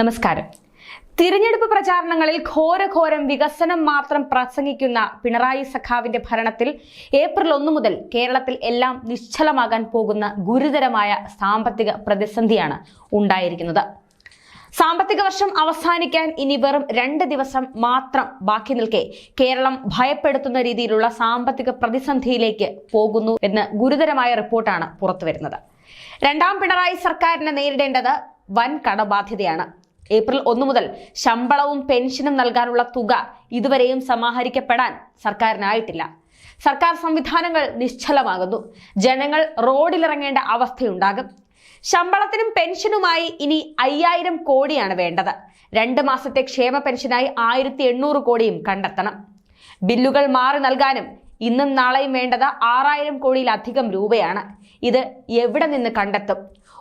നമസ്കാരം. തിരഞ്ഞെടുപ്പ് പ്രചാരണങ്ങളിൽ ഘോരഘോരം വികസനം മാത്രം പ്രസംഗിക്കുന്ന പിണറായി സഖാവിന്റെ ഭരണത്തിൽ ഏപ്രിൽ ഒന്നു മുതൽ കേരളത്തിൽ എല്ലാം നിശ്ചലമാകാൻ പോകുന്ന ഗുരുതരമായ സാമ്പത്തിക പ്രതിസന്ധിയാണ് ഉണ്ടായിരിക്കുന്നത്. സാമ്പത്തിക വർഷം അവസാനിക്കാൻ ഇനി വെറും രണ്ട് ദിവസം മാത്രം ബാക്കി നിൽക്കെ കേരളം ഭയപ്പെടുത്തുന്ന രീതിയിലുള്ള സാമ്പത്തിക പ്രതിസന്ധിയിലേക്ക് പോകുന്നു എന്ന് ഗുരുതരമായ റിപ്പോർട്ടാണ് പുറത്തുവരുന്നത്. രണ്ടാം പിണറായി സർക്കാരിനെ നേരിടേണ്ടത് വൻ കടബാധ്യതയാണ്. ഏപ്രിൽ ഒന്ന് മുതൽ ശമ്പളവും പെൻഷനും നൽകാനുള്ള തുക ഇതുവരെയും സമാഹരിക്കപ്പെടാൻ സർക്കാരിനായിട്ടില്ല. സർക്കാർ സംവിധാനങ്ങൾ നിശ്ചലമാകുന്നു. ജനങ്ങൾ റോഡിലിറങ്ങേണ്ട അവസ്ഥയുണ്ടാകും. ശമ്പളത്തിനും പെൻഷനുമായി ഇനി അയ്യായിരം കോടിയാണ് വേണ്ടത്. രണ്ട് മാസത്തെ ക്ഷേമ പെൻഷനായി ആയിരത്തി എണ്ണൂറ് കോടിയും കണ്ടെത്തണം. ബില്ലുകൾ മാറി നൽകാനും ഇന്നും നാളെയും വേണ്ടത് ആറായിരം കോടിയിലധികം രൂപയാണ്. ഇത് എവിടെ നിന്ന് കണ്ടെത്തും?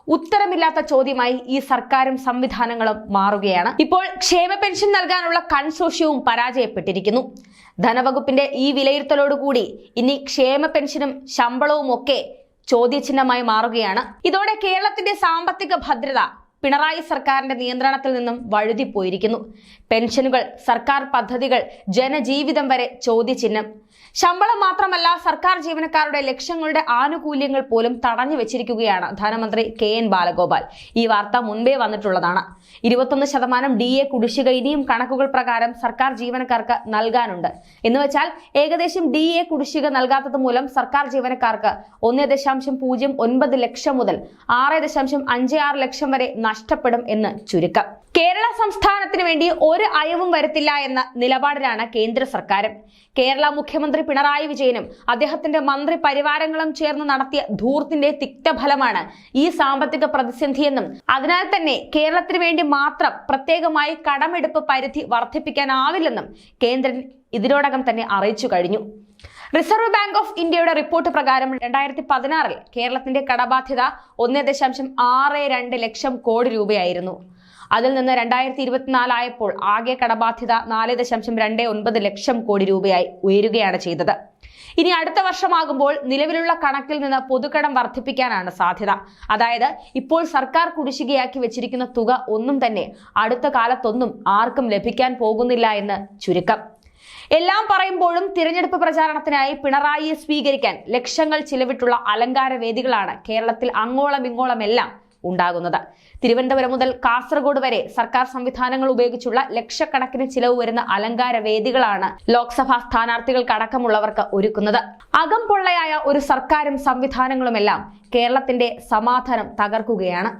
ഉത്തരമില്ലാത്ത ചോദ്യമായി ഈ സർക്കാരും സംവിധാനങ്ങളും മാറുകയാണ്. ഇപ്പോൾ ക്ഷേമ പെൻഷൻ നൽകാനുള്ള കൺസോഷ്യവും പരാജയപ്പെട്ടിരിക്കുന്നു. ധനവകുപ്പിന്റെ ഈ വിലയിരുത്തലോടുകൂടി ഇനി ക്ഷേമ പെൻഷനും ശമ്പളവും ഒക്കെ ചോദ്യചിഹ്നമായി മാറുകയാണ്. ഇതോടെ കേരളത്തിന്റെ സാമ്പത്തിക ഭദ്രത പിണറായി സർക്കാരിന്റെ നിയന്ത്രണത്തിൽ നിന്നും വഴുതിപ്പോയിരിക്കുന്നു. പെൻഷനുകൾ സർക്കാർ പദ്ധതികൾ ജനജീവിതം വരെ ചോദ്യചിഹ്നം. ശമ്പളം മാത്രമല്ല സർക്കാർ ജീവനക്കാരുടെ ലക്ഷ്യങ്ങളുടെ ആനുകൂല്യങ്ങൾ പോലും തടഞ്ഞു വെച്ചിരിക്കുകയാണ് ധനമന്ത്രി കെ എൻ ബാലഗോപാൽ. ഈ വാർത്ത മുൻപേ വന്നിട്ടുള്ളതാണ്. ഇരുപത്തൊന്ന് ശതമാനം ഡി എ കുടിശ്ശിക ഇനിയും കണക്കുകൾ പ്രകാരം സർക്കാർ ജീവനക്കാർക്ക് നൽകാനുണ്ട്. എന്ന് വെച്ചാൽ ഏകദേശം ഡി എ കുടിശ്ശിക നൽകാത്തത് മൂലം സർക്കാർ ജീവനക്കാർക്ക് ഒന്ന് ദശാംശം പൂജ്യം ഒൻപത് ലക്ഷം മുതൽ ആറ് ദശാംശം അഞ്ച് ആറ് ലക്ഷം വരെ നഷ്ടപ്പെടും എന്ന് ചുരുക്കം. കേരള സംസ്ഥാനത്തിന് വേണ്ടി ഒരു അയവും വരത്തില്ല എന്ന നിലപാടിലാണ് കേന്ദ്ര സർക്കാരും. കേരള മുഖ്യമന്ത്രി പിണറായി വിജയനും അദ്ദേഹത്തിന്റെ മന്ത്രി പരിവാരങ്ങളും ചേർന്ന് നടത്തിയ ധൂർത്തിന്റെ തിക്തഫലമാണ് ഈ സാമ്പത്തിക പ്രതിസന്ധിയെന്നും അതിനാൽ തന്നെ കേരളത്തിന് വേണ്ടി മാത്രം പ്രത്യേകമായി കടമെടുപ്പ് പരിധി വർദ്ധിപ്പിക്കാനാവില്ലെന്നും കേന്ദ്രൻ ഇതിനോടകം തന്നെ അറിയിച്ചു കഴിഞ്ഞു. റിസർവ് ബാങ്ക് ഓഫ് ഇന്ത്യയുടെ റിപ്പോർട്ട് പ്രകാരം രണ്ടായിരത്തി പതിനാറിൽ കേരളത്തിന്റെ കടബാധ്യത ഒന്ന് ദശാംശം ആറ് രണ്ട് ലക്ഷം കോടി രൂപയായിരുന്നു. അതിൽ നിന്ന് രണ്ടായിരത്തി ഇരുപത്തിനാലായപ്പോൾ ആകെ കടബാധ്യത നാല് ദശാംശം രണ്ട് ഒൻപത് ലക്ഷം കോടി രൂപയായി ഉയരുകയാണ് ചെയ്തത്. ഇനി അടുത്ത വർഷമാകുമ്പോൾ നിലവിലുള്ള കണക്കിൽ നിന്ന് പൊതുക്കടം വർദ്ധിപ്പിക്കാനാണ് സാധ്യത. അതായത് ഇപ്പോൾ സർക്കാർ കുടിശ്ശികയാക്കി വെച്ചിരിക്കുന്ന തുക ഒന്നും തന്നെ അടുത്ത കാലത്തൊന്നും ആർക്കും ലഭിക്കാൻ പോകുന്നില്ല എന്ന് ചുരുക്കം. എല്ലാം പറയുമ്പോഴും തിരഞ്ഞെടുപ്പ് പ്രചാരണത്തിനായി പിണറായിയെ സ്വീകരിക്കാൻ ലക്ഷങ്ങൾ ചിലവിട്ടുള്ള അലങ്കാര വേദികളാണ് കേരളത്തിൽ അങ്ങോളം ഇങ്ങോളം എല്ലാം ഉണ്ടാകുന്നത്. തിരുവനന്തപുരം മുതൽ കാസർഗോഡ് വരെ സർക്കാർ സംവിധാനങ്ങൾ ഉപയോഗിച്ചുള്ള ലക്ഷക്കണക്കിന് ചിലവ് വരുന്ന അലങ്കാര വേദികളാണ് ലോക്സഭാ സ്ഥാനാർത്ഥികൾക്കടക്കമുള്ളവർക്ക് ഒരുക്കുന്നത്. അകം പൊള്ളയായ ഒരു സർക്കാരും സംവിധാനങ്ങളുമെല്ലാം കേരളത്തിന്റെ സമാധാനം തകർക്കുകയാണ്.